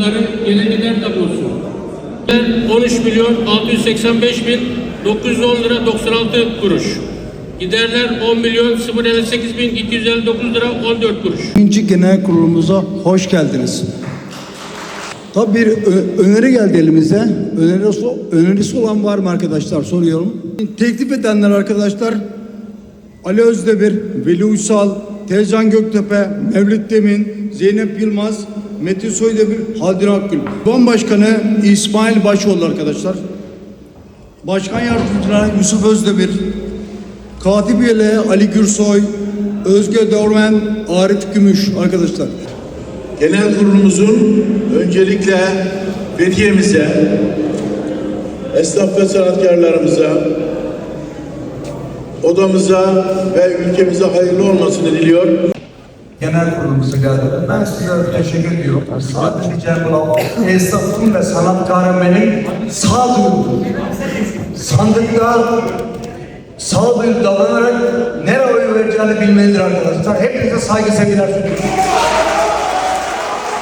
bunların gelirler tablosu. 13 milyon 685 bin 910 lira 96 kuruş. Giderler 10 milyon 058 bin 259 lira 14 kuruş. 3. Genel Kurulumuza hoş geldiniz. Tabii bir öneri geldi elimize. Önerisi, önerisi olan var mı arkadaşlar soruyorum. Teklif edenler arkadaşlar Ali Özdemir, Veli Uysal, Tezcan Göktepe, Mevlüt Demin, Zeynep Yılmaz, Metin Soydemir, Haldun Akgül. Divan Başkanı İsmail Başoğlu arkadaşlar. Başkan Yardımcıları Yusuf Özdemir, Katip üyeleri Ali Gürsoy, Özge Dormen, Arif Gümüş arkadaşlar. Genel kurulumuzun öncelikle Fethiye'mize, esnaf ve sanatkarlarımıza, odamıza ve ülkemize hayırlı olmasını diliyor. genel kurulumuza geldi. Ben size teşekkür ediyorum. Sadece olan esnafım ve sanatkarım benim sağduyulu. Sandıkta sağduyulu davranarak nereye oy vereceğini bilmelidir arkadaşlar. Hepinize saygı sevgiler sunuyorum.